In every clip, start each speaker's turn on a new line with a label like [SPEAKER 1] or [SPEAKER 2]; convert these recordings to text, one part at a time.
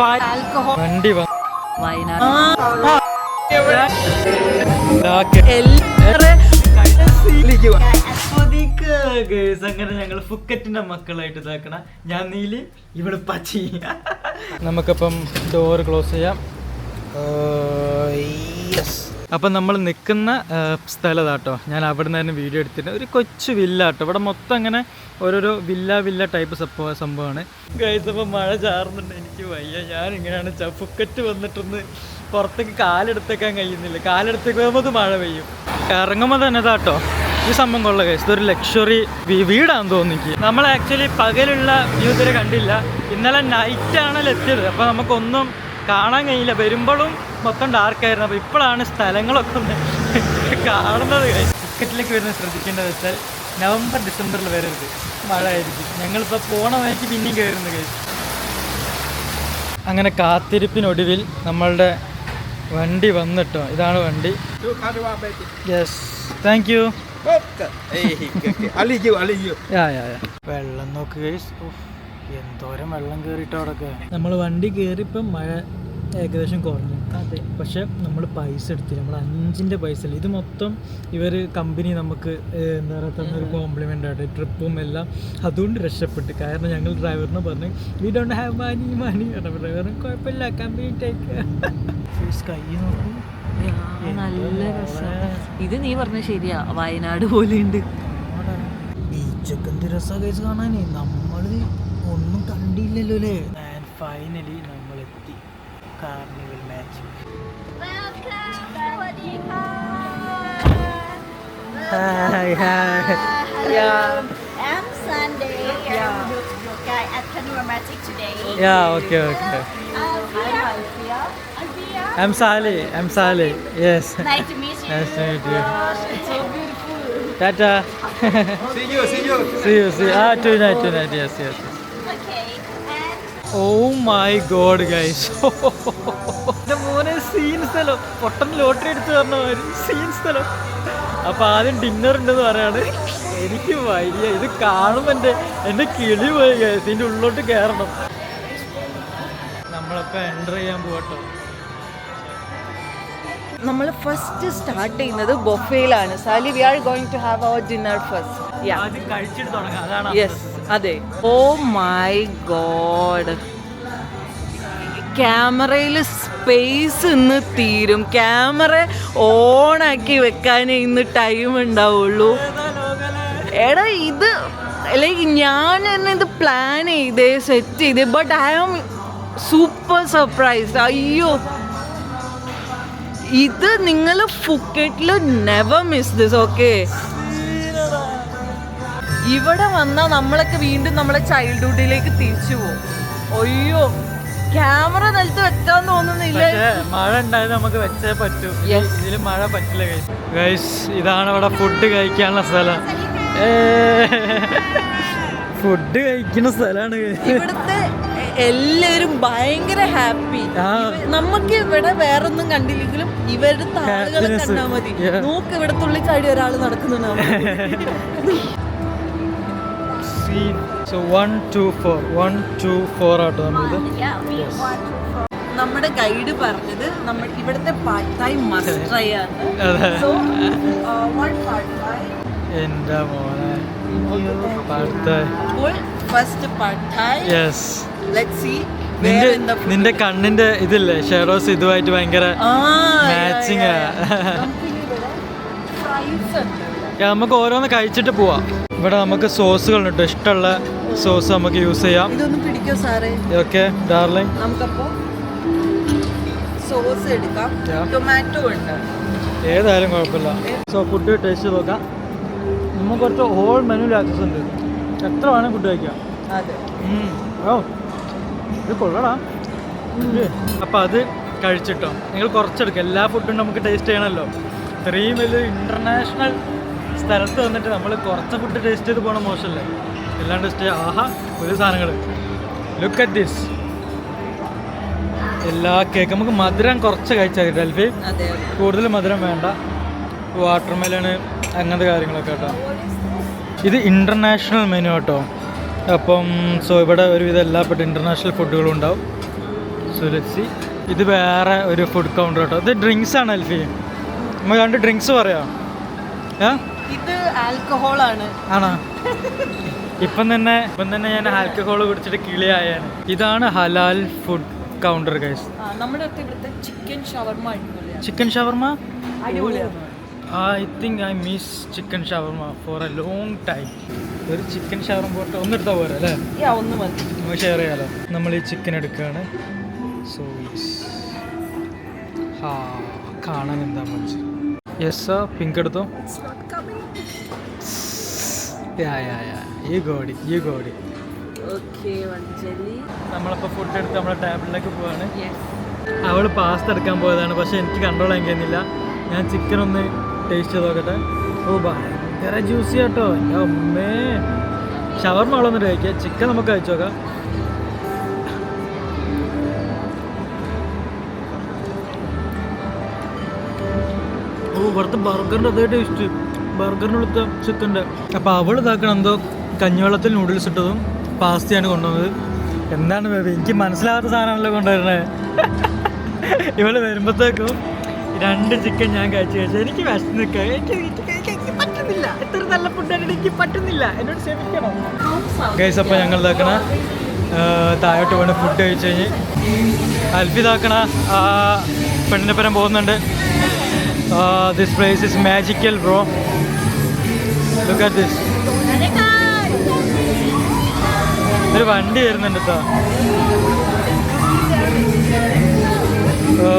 [SPEAKER 1] വണ്ടി. അങ്ങനെ ഞങ്ങൾ ഫുക്കറ്റിന്റെ മക്കളായിട്ട് ഇതാക്കണ. ഞാൻ നീൽ ഇവിടെ പച്ചി. നമുക്കപ്പം ഡോർ ക്ലോസ് ചെയ്യാം. അപ്പം നമ്മൾ നിൽക്കുന്ന സ്ഥലം കേട്ടോ ഞാൻ അവിടെ നിന്ന് തന്നെ വീഡിയോ എടുത്തിട്ട് ഒരു കൊച്ചു വില്ല കേട്ടോ ഇവിടെ മൊത്തം അങ്ങനെ ഓരോരോ വില്ല വില്ല ടൈപ്പ് സംഭവ സംഭവമാണ്. ഗൈസ് മഴ ചാറുന്നുണ്ട്. എനിക്ക് വയ്യ. ഞാൻ ഇങ്ങനെയാണ് ചപ്പുക്കറ്റ് വന്നിട്ടൊന്ന് പുറത്തേക്ക് കാലെടുത്തേക്കാൻ കഴിയുന്നില്ല. കാലെടുത്തേക്ക് പോകുമ്പോൾ മഴ പെയ്യും. ഇറങ്ങുമ്പോൾ തന്നെ ഇതാട്ടോ. ഈ സംഭവം കൊള്ള കേസ് ഇതൊരു ലക്ഷറി വീടാണെന്ന് തോന്നുന്നു എനിക്ക്. നമ്മൾ ആക്ച്വലി പകലുള്ള വ്യൂ ഇതുവരെ കണ്ടില്ല. ഇന്നലെ നൈറ്റ് നൈറ്റാണല്ലോ എത്തിയത്. അപ്പോൾ നമുക്കൊന്നും കാണാൻ കഴിയില്ല. വരുമ്പോഴും മൊത്തം ഡാർക്കായിരുന്നു അപ്പോൾ ഇപ്പോഴാണ് സ്ഥലങ്ങളൊക്കെ ഒന്ന് കാണുന്നത്. ടിക്കറ്റിലേക്ക് വരുന്നത് ശ്രദ്ധിക്കേണ്ടത് വെച്ചാൽ നവംബർ ഡിസംബറിൽ വരരുത്. മഴ ആയിരിക്കും. ഞങ്ങളിപ്പോൾ പോണ വഴിക്ക് പിന്നെയും കയറുന്നത് കഴിച്ചു അങ്ങനെ കാത്തിരിപ്പിനൊടുവിൽ നമ്മളുടെ വണ്ടി വന്നിട്ടോ? ഇതാണ് വണ്ടി. യെസ് താങ്ക് യു വെള്ളം നോക്ക് guys. ഉഫ്, എന്തോരം വെള്ളം കയറിട്ടോ അവിടെയൊക്കെ നമ്മൾ വണ്ടി കയറിയപ്പം മഴ ഏകദേശം കുറഞ്ഞു. അതെ. പക്ഷെ നമ്മൾ പൈസ എടുത്തില്ല. നമ്മൾ അഞ്ചിന്റെ പൈസ ഇല്ല. ഇത് മൊത്തം ഇവർ കമ്പനി നമുക്ക് എന്താ പറയുക തന്നൊരു കോംപ്ലിമെന്റ് ആയിട്ട് ട്രിപ്പും എല്ലാം അതുകൊണ്ട് രക്ഷപ്പെട്ട്. കാരണം ഞങ്ങൾ ഡ്രൈവറിനെ പറഞ്ഞു we don't have money money പറഞ്ഞു ഡ്രൈവറിന് കുഴപ്പമില്ല കമ്പനി ടേക്ക് കൈ നോക്കും.
[SPEAKER 2] നല്ല രസം. ഇത് നീ പറഞ്ഞ ശരിയാ. വയനാട് പോലെ ഉണ്ട്
[SPEAKER 1] ബീച്ചൊക്കെ എന്ത് രസമാണ് കാണാനേ. നമ്മൾ ഒന്നും കണ്ടില്ലല്ലോ അല്ലേ ആൻഡ് ഫൈനലി നമ്മൾ എത്തി carnival match hi hi
[SPEAKER 3] I'm Sunday. Yeah. Okay, at Panoramatic today.
[SPEAKER 1] Yeah okay okay I am Sally I am Sally yes
[SPEAKER 3] Nice to meet you.
[SPEAKER 1] Nice to meet you
[SPEAKER 3] It's so beautiful.
[SPEAKER 1] Tata
[SPEAKER 4] See you, see you.
[SPEAKER 1] See you see ah tonight tonight yes yes
[SPEAKER 3] Okay, and
[SPEAKER 1] Oh my god guys എന്റെ മോനെ scene സ്ഥലം. പൊട്ടൻ lottery എടുത്തു തരണ scenes scene സ്ഥലം. അപ്പൊ ആദ്യം dinner ഉണ്ടെന്ന് പറയാണ്. എനിക്ക് വലിയ ഇത് കാണുമ്പോൾ എന്റെ എന്റെ കിളി പോയി ഗൈസ് ഇതിന്റെ ഉള്ളോട്ട് കയറണം നമ്മളൊക്കെ എന്റർ ചെയ്യാൻ പോകട്ടോ
[SPEAKER 2] നമ്മൾ ഫസ്റ്റ് സ്റ്റാർട്ട് ചെയ്യുന്നത് ബൊഫയിലാണ് Sally we are going to have our dinner first yeah
[SPEAKER 1] ആദ്യം കഴിച്ചിട്ട് തുടങ്ങാം. അതാണ്
[SPEAKER 2] യെസ് അതെ. ഓ മൈ ഗോഡ് ക്യാമറയിൽ സ്പേസ് ഇന്ന് തീരും. ക്യാമറ ഓണാക്കി വെക്കാനേ ഇന്ന് ടൈം ഉണ്ടാവുള്ളൂ. എടാ ഇത് ലൈക്ക് ഞാൻ തന്നെ ഇത് പ്ലാൻ ചെയ്തേ സെറ്റ് ചെയ്തേ but I am super surprise അയ്യോ. ഇത് നിങ്ങൾ ഫുക്കറ്റിൽ നെവർ മിസ് ദിസ് ഓക്കെ ഇവിടെ വന്നാൽ നമ്മളൊക്കെ വീണ്ടും നമ്മളെ ചൈൽഡ്ഹുഡിലേക്ക് തിരിച്ചു പോകും. അയ്യോ ക്യാമറ നിലത്ത് വെക്കാൻ തോന്നുന്നില്ല?
[SPEAKER 1] മഴ ഉണ്ടായത് നമുക്ക് വെച്ചേ പറ്റൂ.
[SPEAKER 2] ഇതിലും
[SPEAKER 1] ഇതിൽ മഴ പറ്റില്ല ഗൈസ് ഇതാണ് ഇവിടെ ഫുഡ് കഴിക്കാനുള്ള സ്ഥലം. ഫുഡ് കഴിക്കുന്ന സ്ഥലമാണ്
[SPEAKER 2] ഇവിടുത്തെ എല്ലാവരും ഭയങ്കര ഹാപ്പി നമുക്ക് ഇവിടെ വേറൊന്നും കണ്ടില്ലെങ്കിലും ഇവരുടെ ആളുകളെ. കണ്ടാൽ മതി. നോക്ക് ഇവിടെ തുള്ളിച്ചാടി ഒരാൾ നടക്കുന്നുണ്ടാവും.
[SPEAKER 1] So one two four one two four auto നമ്മളിത്
[SPEAKER 2] നമ്മുടെ ഗൈഡ് പറഞ്ഞത് നമ്മൾ ഇവിടുത്തെ പാട്ടായി മസ്റ്റ് ട്രൈ ആണ്. സോ പാട്ടായി
[SPEAKER 1] എന്റെ മോനെ. അടുത്ത
[SPEAKER 2] ഫസ്റ്റ് പാട്ടായി
[SPEAKER 1] യെസ്
[SPEAKER 2] ലെറ്റ്സ് സീ
[SPEAKER 1] നിന്റെ നിന്റെ കണ്ണിന്റെ ഇതില്ലേ? ഷെറോസ് ഇതുമായിട്ട് ഭയങ്കര മാച്ചിങ് ആ. യാ, നമുക്ക് ഓരോന്ന് കഴിച്ചിട്ട് പോവാം. ഇവിടെ നമുക്ക് സോസുകൾ ഉണ്ട് ഇഷ്ടമുള്ള സോസ് നമുക്ക് യൂസ് ചെയ്യാം.
[SPEAKER 2] ഇതൊന്നും പിടിക്കോ സാറേ?
[SPEAKER 1] Okay darling.
[SPEAKER 2] നമുക്കപ്പോ സോസ് എടുക്കാം. ടൊമാറ്റോ ഉണ്ട്.
[SPEAKER 1] ഏതായാലും കുഴപ്പമില്ല. സോ ഫുഡ് ടേസ്റ്റ് നോക്കാം. നമുക്ക് കുറച്ച് ഹോൾ മെനുവിൽ ആക്സസ് ഉണ്ട്. എത്ര വേണം ഫുഡ് കഴിക്കാം. ഓ ഇത് കൊള്ളടാ. അപ്പം അത് കഴിച്ചിട്ടോ. നിങ്ങൾ കുറച്ചെടുക്കുക എല്ലാ ഫുഡും നമുക്ക് ടേസ്റ്റ് ചെയ്യണമല്ലോ ഇത്രയും വലിയ ഇന്റർനാഷണൽ സ്ഥലത്ത് വന്നിട്ട് നമ്മൾ കുറച്ച് ഫുഡ് ടേസ്റ്റ് ചെയ്ത് പോകണം മോശമല്ലേ? എല്ലാം ടേസ്റ്റ് ചെയ്യാം. ആഹാ ഒരു സാധനങ്ങൾ ലുക്ക് അറ്റ് ദിസ് എല്ലാ കേക്ക് നമുക്ക് മധുരം കുറച്ച് കഴിച്ചാൽ ഡൽഫി. കൂടുതൽ മധുരം വേണ്ട. വാട്ടർ മെലണ് അങ്ങനത്തെ കാര്യങ്ങളൊക്കെ കേട്ടോ. ഇത് ഇന്റർനാഷണൽ മെനു കേട്ടോ. അപ്പം സോ ഇവിടെ ഒരുവിധം എല്ലാപ്പെട്ട ഇന്റർനാഷണൽ ഫുഡുകളും ഉണ്ടാവും. സുലസി ഇത് വേറെ ഒരു ഫുഡ് കൗണ്ടർ കേട്ടോ. ഇത് ഡ്രിങ്ക്സ് ആണ് അൽഫി നമുക്ക് രണ്ട് ഡ്രിങ്ക്സ് പറയാം. ഏ?
[SPEAKER 2] ഇത് ആൽക്കഹോളാണ്.
[SPEAKER 1] ആണോ? ഇപ്പം തന്നെ ഇപ്പം തന്നെ ഞാൻ ആൽക്കഹോൾ കുടിച്ചിട്ട് കിളിയായാണ്. ഇതാണ് ഹലാൽ ഫുഡ് കൗണ്ടർ ഗൈസ്
[SPEAKER 2] നമ്മുടെ ഇവിടുത്തെ chicken
[SPEAKER 1] shawarma chicken
[SPEAKER 2] shawarma
[SPEAKER 1] I think I miss chicken shawarma for a long time ഒരു ചിക്കൻ ഷവർമ പോട്ട് ഒന്നെടുത്താൽ പോരെ അല്ലേ?
[SPEAKER 2] ഒന്ന് മതി.
[SPEAKER 1] നമുക്ക് ഷെയർ ചെയ്യാലോ. നമ്മൾ ഈ ചിക്കൻ എടുക്കുകയാണ് സോ ഹാ കാണാൻ എന്താ മനസ്സിൽ യെസ് പിങ്ക് എടുത്തോ? യാ യാ യാ ഈ ഗോഡി ഈ ഗോഡി
[SPEAKER 2] ഓക്കെ മഞ്ചലി
[SPEAKER 1] നമ്മളിപ്പോൾ ഫുഡ് എടുത്ത് നമ്മളെ ടേബിളിലേക്ക് പോവാണ്. അവൾ പാസ്ത എടുക്കാൻ പോയതാണ്. പക്ഷെ എനിക്ക് കൺട്രോൾ ചെയ്യാൻ കഴിയുന്നില്ല ഞാൻ ചിക്കൻ ഒന്ന് ടേസ്റ്റ് ചെയ്ത് നോക്കട്ടെ. ഓ ഭയങ്കര ജ്യൂസി കേട്ടോ എന്റെ അമ്മേ. ഷവർമ അവളൊന്നിട്ട് കഴിക്കുക ചിക്കൻ നമുക്ക് കഴിച്ചു നോക്കാം. ഓ ഇവിടുത്തെ ബർഗറിന്റെ അതേ ടേസ്റ്റ് ബർഗറിനുള്ളത്തെ ചിക്കന്റെ. അപ്പോൾ അവൾ ഇതാക്കണം എന്തോ കഞ്ഞിവെള്ളത്തിൽ നൂഡിൽസ് ഇട്ടതും പാസ്തയാണ് കൊണ്ടുവന്നത്. എന്താണ് എനിക്ക് മനസ്സിലാകാത്ത സാധനമാണല്ലോ കൊണ്ടുവരുന്നത് ഇവൾ വരുമ്പോഴത്തേക്കും രണ്ട് ചിക്കൻ ഞാൻ കഴിച്ചു കഴിച്ചു എനിക്ക് വിശന്ന് നിൽക്കുക എനിക്ക് പറ്റുന്നില്ല. എത്ര നല്ല ഫുഡായിട്ട് എനിക്ക് പറ്റുന്നില്ല. എന്നോട് ക്ഷമിക്കണം. ഗൈസ് അപ്പോൾ ഞങ്ങൾ ഇതാക്കണ താഴോട്ട് പോണ ഫുഡ് കഴിച്ചു കഴിഞ്ഞ് അൽഫി ഇതാക്കണ ആ, പെണ്ണിന്റെ പരം പോകുന്നുണ്ട്. This place is magical bro look at this ഒരു വണ്ടി വരുന്നുണ്ട് കേട്ടോ ഓ.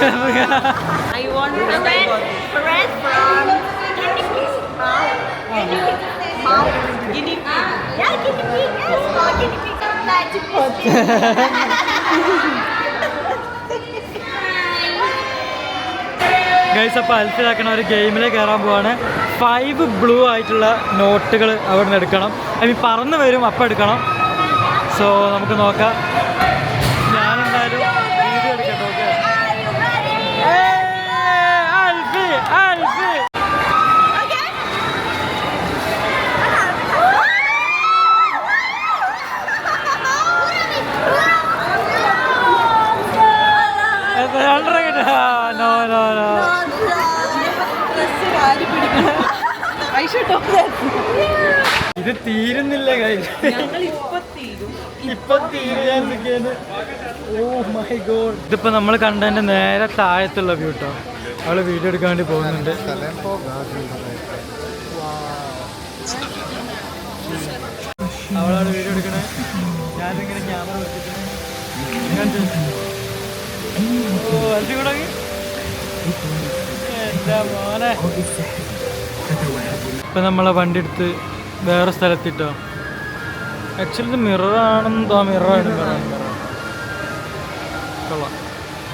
[SPEAKER 2] I want red,
[SPEAKER 3] red from guinea pig. Guinea pig. Mouth.
[SPEAKER 2] guinea pig.
[SPEAKER 3] Yeah, guinea pig. Yes, small guinea pig. Glad to meet you.
[SPEAKER 1] Guys അപ്പോൾ അൽഫിലാക്കണ ഒരു ഗെയിമിലേക്ക് കയറാൻ പോവാണ് ഫൈവ് ബ്ലൂ ആയിട്ടുള്ള നോട്ടുകൾ അവിടെ നിന്ന് എടുക്കണം ഐ മീൻ പറന്ന് വരും അപ്പം എടുക്കണം സോ നമുക്ക് നോക്കാം ഞാനെന്തായാലും വീഡിയോ എടുക്കട്ടെ ഓക്കെ അൽഫി അൽഫി ഇത് തീരുന്നില്ല ഓ മൈ ഗോഡ് ഇതിപ്പോ നമ്മൾ കണ്ടതിന്റെ നേരെ താഴത്തുള്ള വ്യൂ കേട്ടോ അവൾ വീഡിയോ എടുക്കാൻ വേണ്ടി പോകുന്നുണ്ട്. അവളാണ് വീഡിയോ എടുക്കണേ. ഞാനിങ്ങനെ ക്യാമറ വെച്ചിട്ട്. ഇപ്പൊ നമ്മളെ വണ്ടി എടുത്ത് വേറെ സ്ഥലത്തിട്ടോ. ആക്ച്വലി ഇത് മിററാണെന്ന് മിററാണ്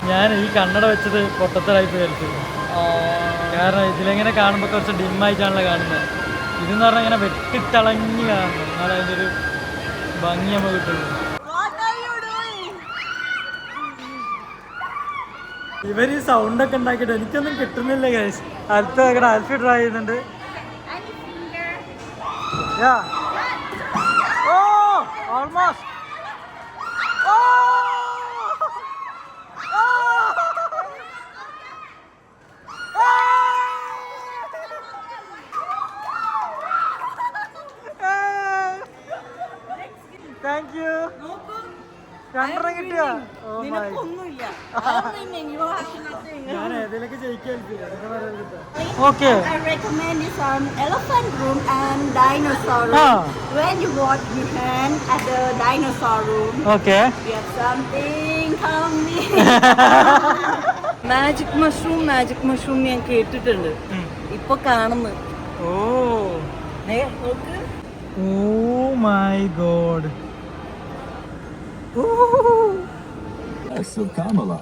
[SPEAKER 1] ഞാൻ ഈ കണ്ണട വെച്ചത് പൊട്ടത്തലായി പോയി കാരണം ഇതിലെങ്ങനെ കാണുമ്പോൾ കുറച്ച് ഡിമ്മായിട്ടാണല്ലോ കാണുന്നത് ഇതെന്ന് പറഞ്ഞാൽ ഇങ്ങനെ വെട്ടിത്തിളങ്ങി കാണുന്നത് എന്നാലും അതിന്റെ ഒരു ഭംഗി നമുക്ക് കിട്ടുള്ളൂ ഇവർ ഈ സൗണ്ട് ഒക്കെ ഉണ്ടാക്കിയിട്ട് എനിക്കൊന്നും കിട്ടുന്നില്ല ഗൈസ് അടുത്ത ഇവിടെ ആൽഫി ട്രൈ ചെയ്യുന്നുണ്ട്. Oh Oh, Okay
[SPEAKER 3] I recommend this um, elephant room and dinosaur room.
[SPEAKER 1] Ah.
[SPEAKER 3] When you watch your hand at the dinosaur room,
[SPEAKER 1] okay
[SPEAKER 3] you have something coming.
[SPEAKER 2] Magic mushroom magic mushroom ഞാൻ കേട്ടിട്ടുണ്ട് ഇപ്പൊ കാണുന്നു
[SPEAKER 1] ഓ
[SPEAKER 2] ദേ, നോക്ക്
[SPEAKER 1] oh my god
[SPEAKER 5] Yes, of Kamala.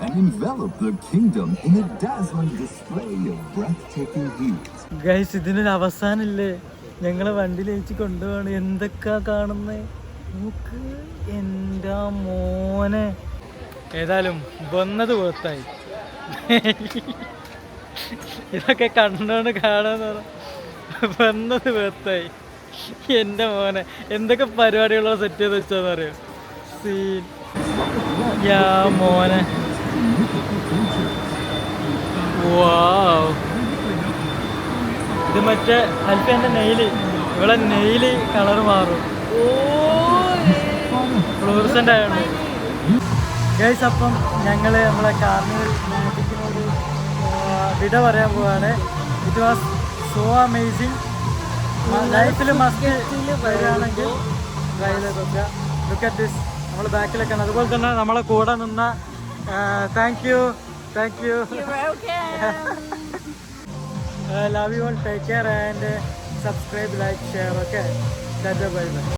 [SPEAKER 5] And envelop the kingdom in a dazzling display of breathtaking views.
[SPEAKER 1] Guys ഇതിനൊരു അവസാനമില്ലേ? ഞങ്ങളെ വണ്ടിയിൽ ലയിച്ച് കൊണ്ടുപോകണം എന്തൊക്കെയാ കാണുന്നേ? നമുക്ക് എന്താ മോനെ. ഏതായാലും വന്നത് പുറത്തായി. ഇതൊക്കെ കണ്ടോണ്ട് കാണാന്ന് പറഞ്ഞത് വന്നത് പുറത്തായി. എന്റെ മോനെ എന്തൊക്കെ പരിപാടികളോ സെറ്റ് ചെയ്ത് വെച്ചാന്ന് അറിയോ സീൻ. യാ മോനെ. ഇത് മറ്റേ എന്റെ നെയിൽ ഇവിടെ നെയിൽ കളർ മാറും. ഫ്ലൂറിസന്റ് ആയതുകൊണ്ട് ഗൈസ് അപ്പം ഞങ്ങൾ നമ്മളെ കാർണിവൽ ഒരു വിട പറയാൻ പോവാണ്. ഇറ്റ് വാസ് സോ അമേസിങ് ലൈഫിൽ മസ്റ്റ് വരികയാണെങ്കിൽ ട്രൈ ചെയ്തൊക്കെ ലുക്ക് അറ്റ് ദിസ് നമ്മൾ ബാക്കിലൊക്കെ ആണ് അതുപോലെ തന്നെ നമ്മളെ കൂടെ നിന്ന thank you thank you love you all. Take care and subscribe like share okay bye bye